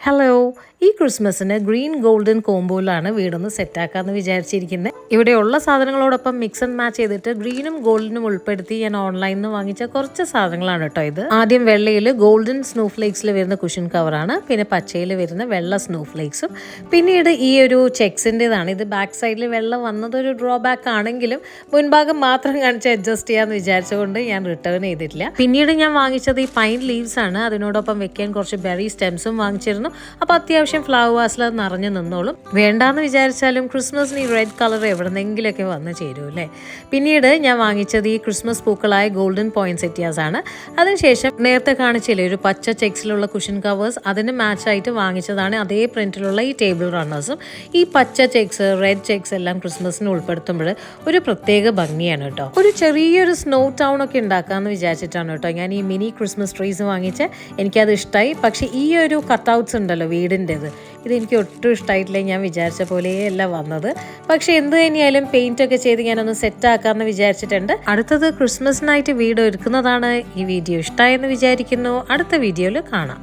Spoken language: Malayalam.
Hello. ഈ ക്രിസ്മസിന് ഗ്രീൻ ഗോൾഡൻ കോംബോയിലാണ് വീടൊന്ന് സെറ്റാക്കാമെന്ന് വിചാരിച്ചിരിക്കുന്നത് ഇവിടെയുള്ള സാധനങ്ങളോടൊപ്പം മിക്സ് ആൻഡ് മാച്ച് ചെയ്തിട്ട് ഗ്രീനും ഗോൾഡനും ഉൾപ്പെടുത്തി ഞാൻ ഓൺലൈനിൽ നിന്ന് വാങ്ങിച്ച കുറച്ച് സാധനങ്ങളാണ് കേട്ടോ ഇത്. ആദ്യം വെള്ളയിൽ ഗോൾഡൻ സ്നോ ഫ്ലേക്സിൽ വരുന്ന കുഷൻ കവറാണ് പിന്നെ പച്ചയിൽ വരുന്ന വെള്ള സ്നോ ഫ്ലേക്സും പിന്നീട് ഈ ഒരു ചെക്സിന്റെതാണ് ഇത് ബാക്ക് സൈഡിൽ വെള്ളം വന്നതൊരു ഡ്രോബാക്ക് ആണെങ്കിലും മുൻഭാഗം മാത്രം കാണിച്ച് അഡ്ജസ്റ്റ് ചെയ്യാമെന്ന് വിചാരിച്ചുകൊണ്ട് ഞാൻ റിട്ടേൺ ചെയ്തിട്ടില്ല. പിന്നീട് ഞാൻ വാങ്ങിച്ചത് ഈ പൈൻ ലീവ്സ് ആണ്. അതിനോടൊപ്പം വെക്കാൻ കുറച്ച് ബെറി സ്റ്റെംസും വാങ്ങിച്ചിരുന്നു. അപ്പോൾ അത്യാവശ്യം ഫ്ലവർ വാസിൽ അത് നിറഞ്ഞു നിന്നോളും. വേണ്ടാന്ന് വിചാരിച്ചാലും ക്രിസ്മസിന് ഈ റെഡ് കളർ എവിടെന്നെങ്കിലൊക്കെ വന്ന് ചേരും അല്ലേ? പിന്നീട് ഞാൻ വാങ്ങിച്ചത് ഈ ക്രിസ്മസ് പൂക്കളായ ഗോൾഡൻ പോയിന്റ് സെറ്റിയാസ് ആണ് അതിനുശേഷം നേരത്തെ കാണിച്ചില്ലേ ഒരു പച്ച ചെക്സിലുള്ള കുഷൻ കവേഴ്സ് അതിന് മാച്ചായിട്ട് വാങ്ങിച്ചതാണ് അതേ പ്രിന്റിലുള്ള ഈ ടേബിൾ റണ്ണേഴ്സും. ഈ പച്ച ചെക്സ് റെഡ് ചെക്സ് എല്ലാം ക്രിസ്മസിന് ഉൾപ്പെടുത്തുമ്പോൾ ഒരു പ്രത്യേക ഭംഗിയാണ് കേട്ടോ. ഒരു ചെറിയൊരു സ്നോ ടൗൺ ഒക്കെ ഉണ്ടാക്കാമെന്ന് വിചാരിച്ചിട്ടാണ് കേട്ടോ ഞാൻ ഈ മിനി ക്രിസ്മസ് ട്രീസ് വാങ്ങിച്ച്. എനിക്കത് ഇഷ്ടമായി പക്ഷേ ഈ ഒരു കട്ടൗട്ട്സ് ഉണ്ടല്ലോ വീടിന്റെത് ഇതെനിക്ക് ഒട്ടും ഇഷ്ടമായിട്ടില്ല ഞാൻ വിചാരിച്ച പോലെയല്ല വന്നത്. പക്ഷേ എന്ത് തന്നെയായാലും പെയിന്റ് ഒക്കെ ചെയ്ത് ഞാനൊന്ന് സെറ്റ് ആക്കാമെന്ന് വിചാരിച്ചിട്ടുണ്ട്. അടുത്തത് ക്രിസ്മസിനായിട്ട് വീട് ഒരുക്കുന്നതാണ് ഈ വീഡിയോ ഇഷ്ടമായെന്ന് വിചാരിക്കുന്നു. അടുത്ത വീഡിയോയിൽ കാണാം.